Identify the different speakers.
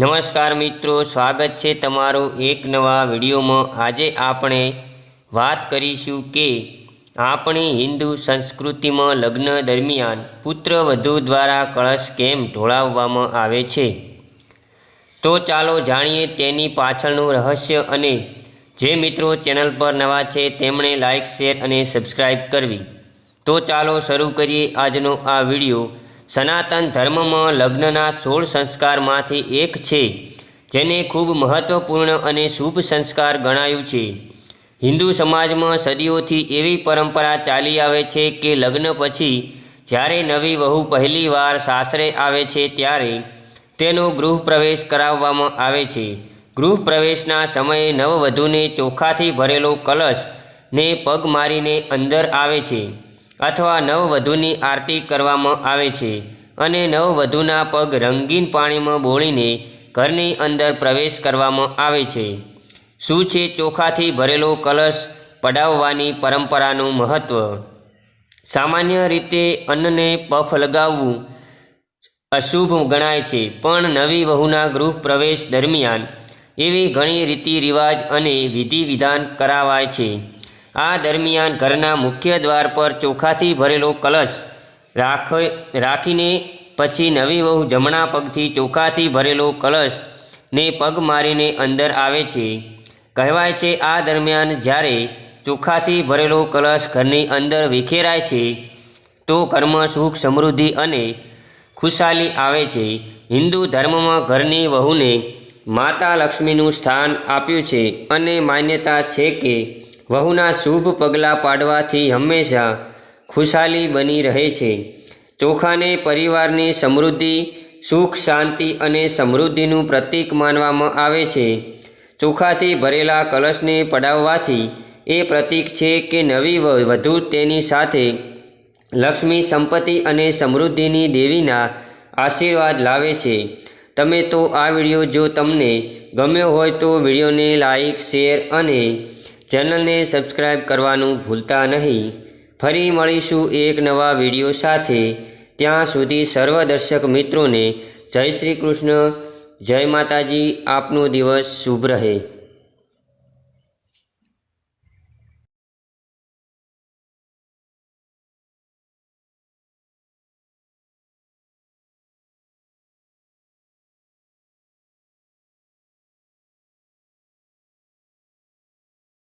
Speaker 1: નમસ્કાર મિત્રો, સ્વાગત છે તમારો એક નવા વિડીયોમાં. આજે આપણે વાત કરીશું કે આપણી હિન્દુ સંસ્કૃતિમાં લગ્ન દરમિયાન પુત્ર વધુ દ્વારા કળશ કેમ ઢોળાવવામાં આવે છે? તો ચાલો જાણીએ તેની પાછળનું રહસ્ય અને જે મિત્રો ચેનલ પર નવા છે તેમણે લાઇક શેર અને સબસ્ક્રાઈબ કરવી. તો ચાલો શરૂ કરીએ આજનો આ વીડિયો. સનાતન ધર્મમાં લગ્નના સોળ સંસ્કારમાંથી એક છે, જેને ખૂબ મહત્વપૂર્ણ અને શુભ સંસ્કાર ગણાયું છે. હિન્દુ સમાજમાં સદીઓથી એવી પરંપરા ચાલી આવે છે કે લગ્ન પછી જ્યારે નવી વહુ પહેલીવાર સાસરે આવે છે ત્યારે તેનો ગૃહ પ્રવેશ કરાવવામાં આવે છે. ગૃહ પ્રવેશના સમયે નવવધૂને ચોખાથી ભરેલો કલશ ને પગ મારીને અંદર આવે છે. અથવા નવવધૂની આરતી કરવામાં આવે છે અને નવવધૂના પગ રંગીન પાણીમાં બોળીને ઘરની અંદર પ્રવેશ કરવામાં આવે છે. શું છે ચોખાથી ભરેલો કલશ પડાવવાની પરંપરાનું મહત્ત્વ સામાન્ય રીતે અન્નને પફ લગાવવું અશુભ ગણાય છે, પણ નવી વહુના ગૃહ પ્રવેશ દરમિયાન એવી ઘણી રીતિ રિવાજ અને વિધિ વિધાન કરાવાય છે. આ દરમિયાન ઘરના મુખ્ય દ્વાર પર ચોખાથી ભરેલો કલશ રાખ, રાખીને પછી નવી વહુ જમણા પગથી ચોખાથી ભરેલો કલશ ને પગ મારીને અંદર આવે છે. કહેવાય છે, આ દરમિયાન જ્યારે ચોખાથી ભરેલો કલશ ઘરની અંદર વિખેરાય છે, તો કર્મ, સુખ, સમૃદ્ધિ અને ખુશાલી આવે છે. હિન્દુ ધર્મમાં ઘરની વહુને માતા લક્ષ્મીનું સ્થાન આપ્યું છે અને માન્યતા છે કે વહુના શુભ પગલાં પાડવાથી હંમેશા ખુશાલી બની રહે છે. ચોખાને પરિવારની સમૃદ્ધિ, સુખ, શાંતિ અને સમૃદ્ધિનું પ્રતીક માનવામાં આવે છે. ચોખાથી ભરેલા કલશને પડાવવાથી એ પ્રતીક છે કે નવી વધુ તેની સાથે લક્ષ્મી સંપત્તિ અને સમૃદ્ધિની દેવીના આશીર્વાદ લાવે છે. તમે તો આ વીડિયો જો તમને ગમ્યો હોય તો વિડીયોને લાઈક, શેર અને ચેનલને સબસ્ક્રાઈબ કરવાનું ભૂલતા નહીં. ફરી મળીશું એક નવા વીડિયો સાથે. ત્યાં સુધી સર્વ દર્શક મિત્રોને જય શ્રી કૃષ્ણ. જય માતાજી. આપનો દિવસ શુભ રહે.